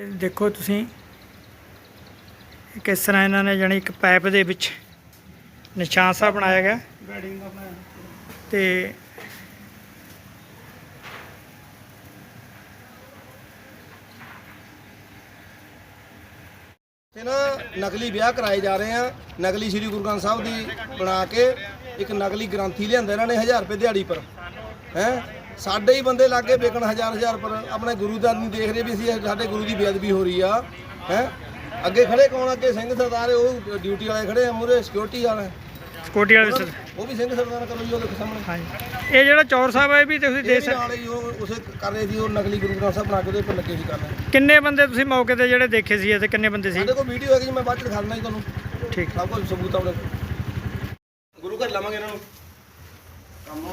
ਇਹ ਦੇਖੋ ਤੁਸੀਂ, ਕਿਸ ਤਰ੍ਹਾਂ ਇਹਨਾਂ ਨੇ ਜਾਣੀ ਇੱਕ ਪਾਈਪ ਦੇ ਵਿੱਚ ਨਿਸ਼ਾਨ ਸਾਹਿਬ ਬਣਾਇਆ ਗਿਆ। ਤੇ ਤੇ ਨਾ ਨਕਲੀ ਵਿਆਹ ਕਰਾਏ ਜਾ ਰਹੇ ਆ। ਨਕਲੀ ਸ੍ਰੀ ਗੁਰੂ ਗ੍ਰੰਥ ਸਾਹਿਬ ਦੀ ਬਣਾ ਕੇ ਇੱਕ ਨਕਲੀ ਗ੍ਰੰਥੀ ਲਿਆਂਦਾ ਇਹਨਾਂ ਨੇ 1000 ਰੁਪਏ ਦਿਹਾੜੀ ਪਰ, ਹੈ? ਸਾਡੇ ਹੀ ਬੰਦੇ ਲਾਗੇ ਵੇਚਣ ਹਜ਼ਾਰ ਹਜ਼ਾਰ ਪਰ ਆਪਣੇ ਗੁਰੂ ਦਾ ਨਹੀਂ ਦੇਖ ਰਹੇ ਵੀ ਅਸੀਂ ਸਾਡੇ ਗੁਰੂ ਦੀ ਬੇਅਦਬੀ ਹੋ ਰਹੀ ਆ ਹੈ? ਅੱਗੇ ਖੜੇ ਕੌਣ ਅੱਗੇ ਸਿੰਘ ਸਰਦਾਰ ਉਹ ਡਿਊਟੀ ਵਾਲੇ ਖੜੇ ਆ ਮੂਰੇ ਸਿਕਿਉਰਿਟੀ ਵਾਲੇ। ਕੋਟੀ ਵਾਲੇ ਸਰ ਉਹ ਵੀ ਸਿੰਘ ਸਰਦਾਰ ਕਰੋ ਜੀ ਉਹ ਦੇਖੋ ਸਾਹਮਣੇ। ਹਾਂਜੀ। ਇਹ ਜਿਹੜਾ ਚੌਰ ਸਾਹਿਬ ਹੈ ਇਹ ਵੀ ਤੁਸੀਂ ਦੇ ਸਕਦੇ ਨਾਲ ਹੀ ਉਹ ਉਸੇ ਕਰ ਰਹੇ ਸੀ ਉਹ ਨਕਲੀ ਗੁਰੂ ਗ੍ਰੰਥ ਸਾਹਿਬ ਬਣਾ ਕੇ ਉਹਦੇ ਉੱਪਰ ਲੱਗੇ ਸੀ ਕਰਨ। ਕਿੰਨੇ ਬੰਦੇ ਤੁਸੀਂ ਮੌਕੇ ਤੇ ਜਿਹੜੇ ਦੇਖੇ ਸੀ ਤੇ ਕਿੰਨੇ ਬੰਦੇ ਸੀ? ਸਾਡੇ ਕੋਲ ਵੀਡੀਓ ਹੈਗੀ ਮੈਂ ਬਾਅਦ ਚ ਦਿਖਾ ਦਿੰਦਾ ਜੀ ਤੁਹਾਨੂੰ। ਠੀਕ। ਸਭ ਕੁਝ ਸਬੂਤ ਆ ਉਹਦੇ। ਗੁਰੂ ਘਰ ਲਾਵਾਂਗੇ ਇਹਨਾਂ ਨੂੰ। ਕੰਮ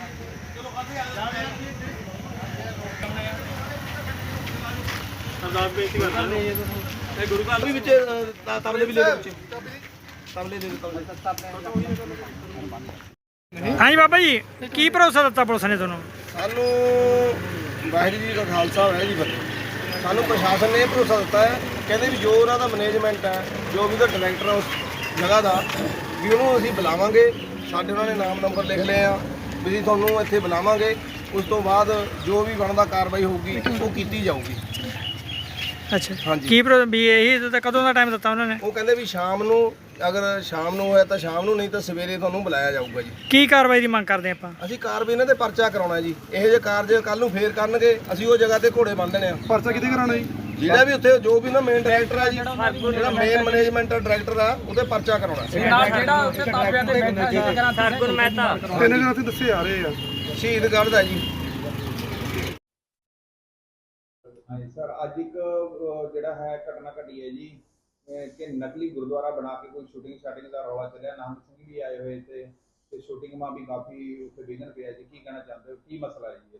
ਹੋ ਜਾਏਗਾ ਆਪਣੇ ਇਹ ਗੁਰੂ ਘਰ ਵੀ ਵਿੱਚ ਅ, ਤ- ਤਬਲੇ ਵੀ ਲੈ ਲਓ ਵਿੱਚ। ਤਬਲੇ ਦੇ ਦਿਓ ਤਬਲੇ। ਹਾਂਜੀ ਬਾਬਾ ਜੀ ਕੀ ਭਰੋਸਾ ਦਿੱਤਾ ਪੁਲਿਸ ਨੇ ਤੁਹਾਨੂੰ? ਸਾਨੂੰ ਵਾਹਿਗੁਰੂ ਜੀ ਦਾ ਖਾਲਸਾ ਹੋਇਆ ਜੀ ਫਤਿਹ। ਸਾਨੂੰ ਪ੍ਰਸ਼ਾਸਨ ਨੇ ਇਹ ਭਰੋਸਾ ਦਿੱਤਾ ਹੈ ਕਹਿੰਦੇ ਵੀ ਜੋ ਉਹਨਾਂ ਦਾ ਮੈਨੇਜਮੈਂਟ ਹੈ ਜੋ ਵੀ ਉਹਦਾ ਡਾਇਰੈਕਟਰ ਹੈ ਉਸ ਜਗ੍ਹਾ ਦਾ ਵੀ ਉਹਨੂੰ ਅਸੀਂ ਬੁਲਾਵਾਂਗੇ। ਸਾਡੇ ਉਹਨਾਂ ਨੇ ਨਾਮ ਨੰਬਰ ਲਿਖ ਲਏ ਆ। ਵੀ ਅਸੀਂ ਤੁਹਾਨੂੰ ਇੱਥੇ ਬੁਲਾਵਾਂਗੇ। ਉਸ ਤੋਂ ਬਾਅਦ ਜੋ ਵੀ ਬਣਦਾ ਕਾਰਵਾਈ ਹੋਊਗੀ ਉਹ ਕੀਤੀ ਜਾਊਗੀ। ਅੱਛਾ। ਹਾਂਜੀ। ਕੀ ਭਰੋ- ਵੀ ਇਹੀ ਦਿੱਤਾ ਕਦੋਂ ਦਾ ਟਾਈਮ ਦਿੱਤਾ ਉਹਨਾਂ ਨੇ? ਉਹ ਕਹਿੰਦੇ ਵੀ ਸ਼ਾਮ ਨੂੰ ਅਗਰ ਸ਼ਾਮ ਨੂੰ ਹੋਇਆ ਤਾਂ ਸ਼ਾਮ ਨੂੰ ਨਹੀਂ ਤਾਂ ਸਵੇਰੇ ਤੁਹਾਨੂੰ ਬੁਲਾਇਆ ਜਾਊਗਾ ਜੀ। ਕੀ ਕਾਰਵਾਈ ਦੀ ਮੰਗ ਕਰਦੇ ਆਪਾਂ? ਅਸੀਂ ਕਾਰਵਾਈ ਇਹਨਾਂ ਤੇ ਪਰਚਾ ਕਰਾਉਣਾ ਜੀ। ਇਹੋ ਜਿਹੇ ਕਾਰਜ ਕੱਲ ਨੂੰ ਫੇਰ ਕਰਨਗੇ ਅਸੀਂ ਉਹ ਜਗ੍ਹਾ ਤੇ ਘੋੜੇ ਬੰਨ ਦੇਣੇ ਆ। ਪਰਚਾ ਕਿਤੇ ਕਰਾਉਣਾ ਜੀ? ਜਿਹੜਾ ਵੀ ਉੱਥੇ ਜੋ ਵੀ ਨਾ ਮੇਨ ਡਾਇਰੈਕਟਰ ਆ ਜੀ ਜਿਹੜਾ ਮੇਨ ਮੈਨੇਜਮੈਂਟ ਡਾਇਰੈਕਟਰ ਆ ਉਹਦੇ ਪਰਚਾ ਕਰਾਉਣਾ। ਤਿੰਨ ਦਿਨ ਅਸੀਂ ਦੱਸੇ ਆ ਰਹੇ ਆ। ਸ਼ਹੀਦਗੜ੍ਹ ਦਾ ਜੀ। ਹਾਂਜੀ ਸਰ ਅੱਜ ਇੱਕ ਜਿਹੜਾ ਹੈ ਘਟਨਾ ਘਟੀ ਹੈ ਜੀ ਕਿ ਨਕਲੀ ਗੁਰਦੁਆਰਾ ਬਣਾ ਕੇ ਕੋਈ ਸ਼ੂਟਿੰਗ ਸ਼ਾਟਿੰਗ ਦਾ ਰੌਲਾ ਚੱਲਿਆ ਨਾਮ ਸਿੰਘ ਵੀ ਆਏ ਹੋਏ ਤੇ ਤੇ ਸ਼ੂਟਿੰਗ ਮਾ ਵੀ ਕਾਫੀ ਉੱਥੇ ਵਿਘਨ ਪਿਆ ਜੀ ਕੀ ਕਹਿਣਾ ਚਾਹੁੰਦੇ ਹੋ? ਕੀ ਮਸਲਾ ਹੈ ਜੀ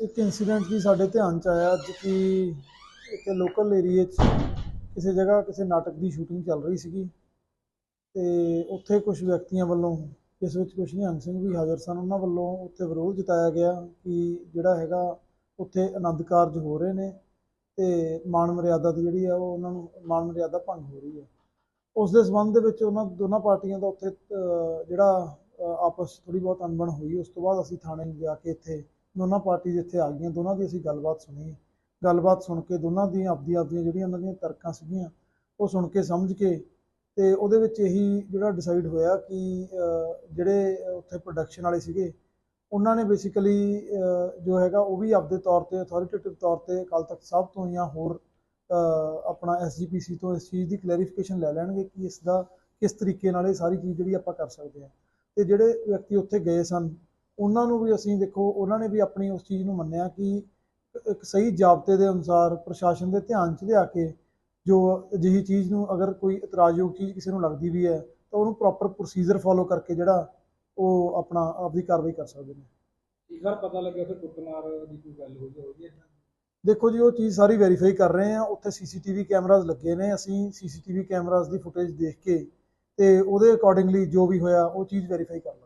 ਇੱਕ ਇਨਸੀਡੈਂਟ ਵੀ ਸਾਡੇ ਧਿਆਨ ਚ ਆਇਆ ਅੱਜ ਕਿ ਇੱਕ ਲੋਕਲ ਏਰੀਏ 'ਚ ਕਿਸੇ ਜਗ੍ਹਾ ਕਿਸੇ ਨਾਟਕ ਦੀ ਸ਼ੂਟਿੰਗ ਚੱਲ ਰਹੀ ਸੀਗੀ ਤੇ ਉੱਥੇ ਕੁਝ ਵਿਅਕਤੀਆਂ ਵੱਲੋਂ, ਜਿਸ ਵਿੱਚ ਕੁਝ ਨਿਹੰਗ ਸਿੰਘ ਵੀ ਹਾਜ਼ਰ ਸਨ, ਉਹਨਾਂ ਵੱਲੋਂ ਉੱਥੇ ਵਿਰੋਧ ਜਤਾਇਆ ਗਿਆ ਕਿ ਜਿਹੜਾ ਹੈਗਾ ਉੱਥੇ ਆਨੰਦ ਕਾਰਜ ਹੋ ਰਹੇ ਨੇ ਤੇ ਮਾਨ ਮਰਿਆਦਾ ਦੀ ਜਿਹੜੀ ਆ ਉਹ ਉਹਨਾਂ ਨੂੰ ਮਾਨ ਮਰਿਆਦਾ ਭੰਗ ਹੋ ਰਹੀ ਹੈ ਉਸ ਦੇ ਸੰਬੰਧ ਦੇ ਵਿੱਚ ਉਹਨਾਂ ਦੋਨਾਂ ਪਾਰਟੀਆਂ ਦਾ ਉੱਥੇ ਜਿਹੜਾ ਆਪਸ ਥੋੜੀ ਬਹੁਤ ਅਣਬਣ ਹੋਈ, ਉਸ ਤੋਂ ਬਾਅਦ ਅਸੀਂ ਥਾਣੇ ਜਾ ਕੇ ਇੱਥੇ ਦੋਨਾਂ ਪਾਰਟੀ ਇੱਥੇ ਆ ਗਈਆਂ ਦੋਨਾਂ ਦੀ ਅਸੀਂ ਗੱਲਬਾਤ ਸੁਣੀ ਗੱਲਬਾਤ ਸੁਣ ਕੇ ਦੋਨਾਂ ਦੀਆਂ ਆਪਦੀ ਆਪਦੀਆਂ ਜਿਹੜੀਆਂ ਉਹਨਾਂ ਦੀਆਂ ਤਰਕਾਂ ਸੀਗੀਆਂ ਉਹ ਸੁਣ ਕੇ ਸਮਝ ਕੇ ਤੇ ਉਹਦੇ ਵਿੱਚ ਇਹੀ ਜਿਹੜਾ ਡਿਸਾਈਡ ਹੋਇਆ ਕਿ ਜਿਹੜੇ ਉੱਥੇ ਪ੍ਰੋਡਕਸ਼ਨ ਵਾਲੇ ਸੀਗੇ ਉਹਨਾਂ ਨੇ ਬੇਸਿਕਲੀ ਜੋ ਹੈਗਾ ਉਹ ਵੀ ਆਪਦੇ ਤੌਰ ਤੇ ਅਥਾਰਟੇਟਿਵ ਤੌਰ ਤੇ ਅਕਾਲ ਤਖਤ ਸਾਹਿਬ ਤੋਂ ਜਾਂ ਹੋਰ ਅ, ਆਪਣਾ ਐਸਜੀਪੀਸੀ ਤੋਂ ਇਸ ਚੀਜ਼ ਦੀ ਕਲੈਰੀਫਿਕੇਸ਼ਨ ਲੈ ਲੈਣਗੇ ਕਿ ਇਸ ਦਾ ਕਿਸ ਤਰੀਕੇ ਨਾਲ ਇਹ ਸਾਰੀ ਚੀਜ਼ ਜਿਹੜੀ ਆਪਾਂ ਕਰ ਸਕਦੇ ਹਾਂ। ਤੇ ਜਿਹੜੇ ਵਿਅਕਤੀ ਉੱਥੇ ਗਏ ਸਨ ਉਹਨਾਂ ਨੂੰ ਵੀ ਅਸੀਂ ਦੇਖੋ ਉਹਨਾਂ ਨੇ ਵੀ ਆਪਣੀ ਉਸ ਚੀਜ਼ ਨੂੰ ਮੰਨਿਆ ਕਿ ਇੱਕ ਸਹੀ ਜਾਬਤੇ ਦੇ ਅਨੁਸਾਰ ਪ੍ਰਸ਼ਾਸਨ ਦੇ ਧਿਆਨ 'ਚ ਲਿਆ ਕੇ ਜੋ ਅਜਿਹੀ ਚੀਜ਼ ਨੂੰ ਅਗਰ ਕੋਈ ਇਤਰਾਜ਼ਯੋਗ ਚੀਜ਼ ਕਿਸੇ ਨੂੰ ਲੱਗਦੀ ਵੀ ਹੈ ਤਾਂ ਉਹਨੂੰ ਪ੍ਰੋਪਰ ਪ੍ਰੋਸੀਜਰ ਫੋਲੋ ਕਰਕੇ ਜਿਹੜਾ ਉਹ ਆਪਣਾ ਆਪਦੀ ਕਾਰਵਾਈ ਕਰ ਸਕਦੇ ਨੇ। ਇੱਕ ਵਾਰ ਪਤਾ ਲੱਗਿਆ ਉੱਥੇ ਕੁੱਟਮਾਰ ਦੀ ਕੋਈ ਗੱਲ ਹੋਈ ਹੋਈ ਹੈ? ਦੇਖੋ ਜੀ ਉਹ ਚੀਜ਼ ਸਾਰੀ ਵੈਰੀਫਾਈ ਕਰ ਰਹੇ ਆ ਉੱਥੇ ਸੀਸੀਟੀਵੀ ਕੈਮਰਾਜ਼ ਲੱਗੇ ਨੇ। ਅਸੀਂ ਸੀਸੀਟੀਵੀ ਕੈਮਰਾਜ਼ ਦੀ ਫੁਟੇਜ ਦੇਖ ਕੇ ਤੇ ਉਹਦੇ ਅਕੋਰਡਿੰਗਲੀ ਜੋ ਵੀ ਹੋਇਆ ਉਹ ਚੀਜ਼ ਵੈਰੀਫਾਈ ਕਰ ਲਾਂਗੇ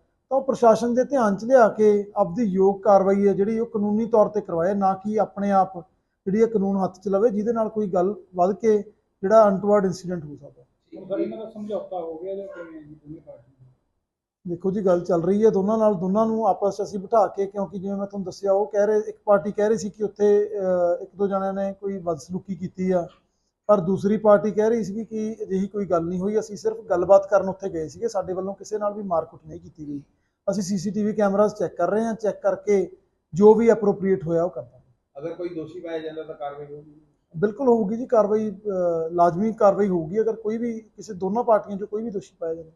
ਤਾਂ ਉਹ ਪ੍ਰਸ਼ਾਸਨ ਦੇ ਧਿਆਨ 'ਚ ਲਿਆ ਕੇ ਆਪਦੀ ਯੋਗ ਕਾਰਵਾਈ ਹੈ ਜਿਹੜੀ ਉਹ ਕਾਨੂੰਨੀ ਤੌਰ ਤੇ ਕਰਵਾਏ ਨਾ ਕਿ ਆਪਣੇ ਆਪ ਜਿਹੜੀ ਇਹ ਕਾਨੂੰਨ ਹੱਥ 'ਚ ਲਵੇ ਜਿਹਦੇ ਨਾਲ ਕੋਈ ਗੱਲ ਵੱਧ ਕੇ ਜਿਹੜਾ ਅਨਟਵਰਡ ਇਨਸੀਡੈਂਟ ਹੋ ਸਕਦਾ। ਦੇਖੋ ਜੀ ਗੱਲ ਚੱਲ ਰਹੀ ਹੈ ਦੋਨਾਂ ਨਾਲ ਦੋਨਾਂ ਨੂੰ ਆਪਸ 'ਚ ਅਸੀਂ ਬਿਠਾ ਕੇ ਕਿਉਂਕਿ ਜਿਵੇਂ ਮੈਂ ਤੁਹਾਨੂੰ ਦੱਸਿਆ ਉਹ ਕਹਿ ਰਹੇ ਇੱਕ ਪਾਰਟੀ ਕਹਿ ਰਹੀ ਸੀ ਕਿ ਉੱਥੇ ਇੱਕ ਦੋ ਜਣਿਆਂ ਨੇ ਕੋਈ ਬਦਸਲੂਕੀ ਕੀਤੀ ਆ ਪਰ ਦੂਸਰੀ ਪਾਰਟੀ ਕਹਿ ਰਹੀ ਸੀ ਕਿ ਅਜਿਹੀ ਕੋਈ ਗੱਲ ਨਹੀਂ ਹੋਈ ਅਸੀਂ ਸਿਰਫ ਗੱਲਬਾਤ ਕਰਨ ਉੱਥੇ ਗਏ ਸੀਗੇ ਸਾਡੇ ਵੱਲੋਂ ਕਿਸੇ ਨਾਲ ਵੀ ਮਾਰਕੁੱਟ ਨਹੀਂ ਕੀਤੀ ਗਈ। ਅਸੀਂ ਸੀਸੀਟੀਵੀ ਕੈਮਰਾਜ਼ ਚੈੱਕ ਕਰ ਰਹੇ ਹਾਂ ਚੈੱਕ ਕਰਕੇ ਜੋ ਵੀ ਐਪਰੋਪ੍ਰੀਏਟ ਹੋਇਆ ਉਹ ਕਰਦਾ ਅਗਰ ਕੋਈ ਦੋਸ਼ੀ ਪਾਇਆ ਜਾਂਦਾ ਤਾਂ ਕਾਰਵਾਈ ਹੋਊਗੀ? ਬਿਲਕੁਲ ਹੋਊਗੀ ਜੀ ਕਾਰਵਾਈ ਲਾਜ਼ਮੀ ਕਾਰਵਾਈ ਹੋਊਗੀ। ਅਗਰ ਕੋਈ ਵੀ ਕਿਸੇ ਦੋਨੋਂ ਪਾਰਟੀਆਂ 'ਚੋਂ ਕੋਈ ਵੀ ਦੋਸ਼ੀ ਪਾਇਆ ਜਾਂਦਾ।